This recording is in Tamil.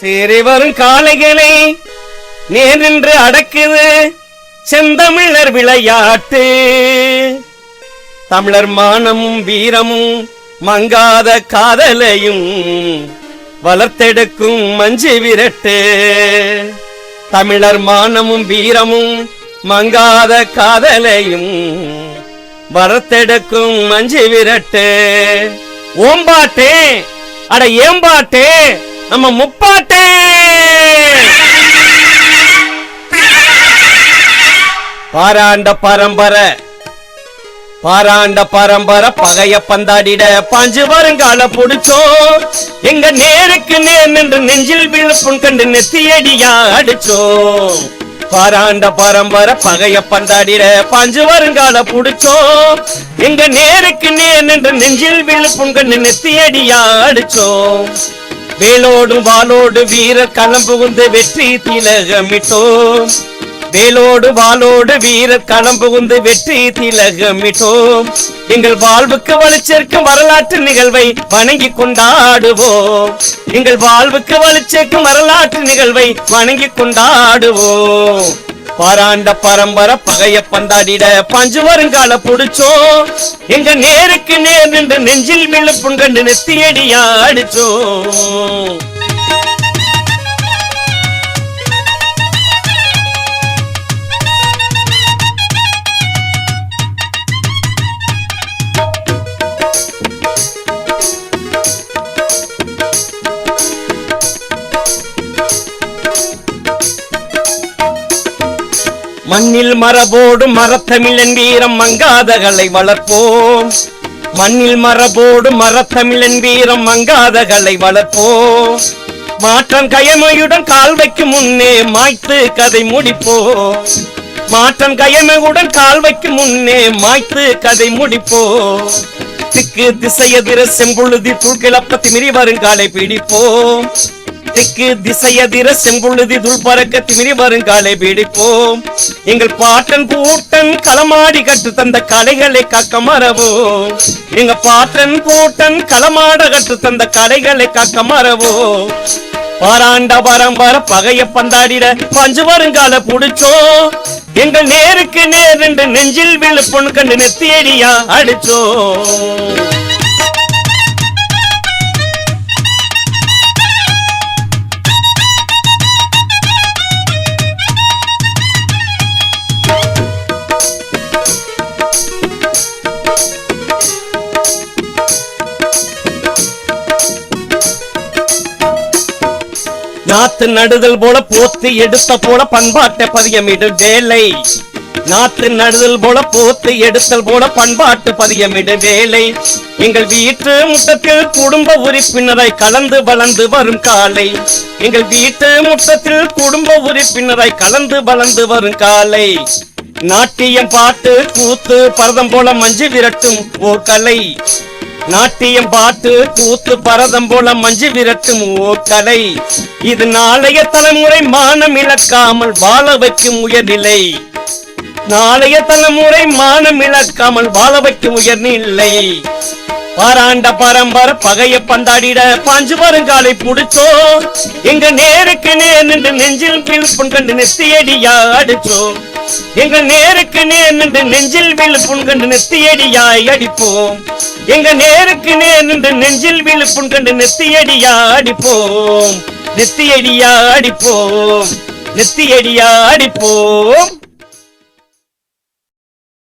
சேரி வரும் காளைகளை நேரின்று அடக்குது செந்தமிழர் விளையாட்டு. தமிழர் மானமும் வீரமும் மங்காத காதலையும் வளர்த்தெடுக்கும் மஞ்சு விரட்டு. தமிழர் மானமும் வீரமும் மங்காத காதலையும் வளர்த்தெடுக்கும் மஞ்சு விரட்டு. ஓம்பாட்டே அட ஏம்பாட்டே நம்ம முப்பாட்டு பாராண்ட பரம்பரை பாராண்ட பரம்பரை பகைய பந்தாடிட பாஞ்சு வருங்கால புடிச்சோம் எங்க நேருக்கு நேர் நின்று நெஞ்சில் விழுப்புண் கண்டு நெத்தியடியா அடிச்சோம். பாராண்ட பரம்பரை பகைய பந்தாடிட பாஞ்சு வருங்கால புடிச்சோம் எங்க நேருக்கு நேர் நின்று நெஞ்சில் விழுப்புண் கண்டு நெத்தியடியா அடிச்சோம். வேலோடும் வாளோடு வீர களம் புகுந்து வெற்றி திலகமிட்டோம். வேலோடு வாளோடு வீரர் களம் புகுந்து வெற்றி திலகமிட்டோம். எங்கள் வாழ்வுக்கு வலிச்சேர்க்கும் வரலாற்று நிகழ்வை வணங்கி கொண்டாடுவோம். எங்கள் வாழ்வுக்கு வலிச்சேர்க்கும் வரலாற்று நிகழ்வை வணங்கி கொண்டாடுவோம். பாராண்ட பரம்பரை பகைய பந்தாடிட பஞ்சு வருங்கால புடிச்சோம். எங்க நேருக்கு நேர் நின்று நெஞ்சில் விழுப்புண் கண்டு நெத்தியடியா மண்ணில் மரபோடு மரத்தமிழன் வீரம் மங்காதகளை வளர்ப்போம். மண்ணில் மரபோடு மரத்தமிழன் வீரம் மங்காதகளை வளர்ப்போம். மாற்றம் கயமையுடன் கால் வைக்கும் முன்னே மாய்த்து கதை முடிப்போம். மாற்றம் கயமையுடன் கால் வைக்கும் முன்னே மாய்த்து கதை முடிப்போம். திக்கு திசையதிர செம்புழுதி தூள்கிளப்ப திமிரி வருங்காலை பிடிப்போம். திக்கு திசையதிர செம்புழுதி துள் பறக்க திமிரி வருங்காலை பிடிப்போம். எங்கள் பாட்டன் கூட்டன் களமாடி கற்று தந்த கலைகளை காக்க மறவோம். எங்க பாட்டன் கூட்டன் களமாட கற்று தந்த கலைகளை காக்க மறவோம். பாராண்ட பரம்பர பகைய பந்தாடிட பஞ்சு வருங்கால புடிச்சோ எங்கள் நேருக்கு நேர் என்று நெஞ்சில் விழுப்புண் கண்டு நெத்தியடியா அடிச்சோம். நாத்து நடுதல் போல போத்து எடுத்த போல பண்பாட்டை பதியமிடு வேலை. நாத்து நடுதல் போல போத்து எடுத்தல் போல பண்பாட்டு பதியமிடு வேலை. எங்கள் வீட்டு முட்டத்தில் குடும்ப உறுப்பினரை கலந்து வளர்ந்து வரும் காலை. எங்கள் வீட்டு முட்டத்தில் குடும்ப உறுப்பினரை கலந்து வளர்ந்து வரும் காலை. நாட்டியம் பாட்டு கூத்து பரதம் போல மஞ்சு விரட்டும் ஓர் கலை. நாட்டியம் பாட்டு கூத்து பரதம் போல மஞ்சு விரட்டும் ஓ கலை இது நாளைய தலைமுறை மானம் இழக்காமல் வாழ வைக்கும் உயர்நிலை. நாளைய தலைமுறை மானம் இழக்காமல் வாழ வைக்கும் உயர்நிலை. பாராண்ட பரம்பர பகைய பந்தாடிட பாஞ்சு வருங்காலை புடிச்சோ எங்க நேருக்கு நேர் நின்று நெஞ்சில் விழுப்புண் கண்டு நெத்தியடியா அடிச்சோம் எங்க நேருக்கு நேர் நின்று நெஞ்சில் விழுப்புண் கண்டு நெத்தியடியாய் அடிப்போம். எங்க நேருக்கு நேர் நின்று நெஞ்சில் விழுப்புண் கண்டு நெத்தியடியா அடிப்போம். நெத்தியடியா அடிப்போம். நெத்தியடியா அடிப்போம்.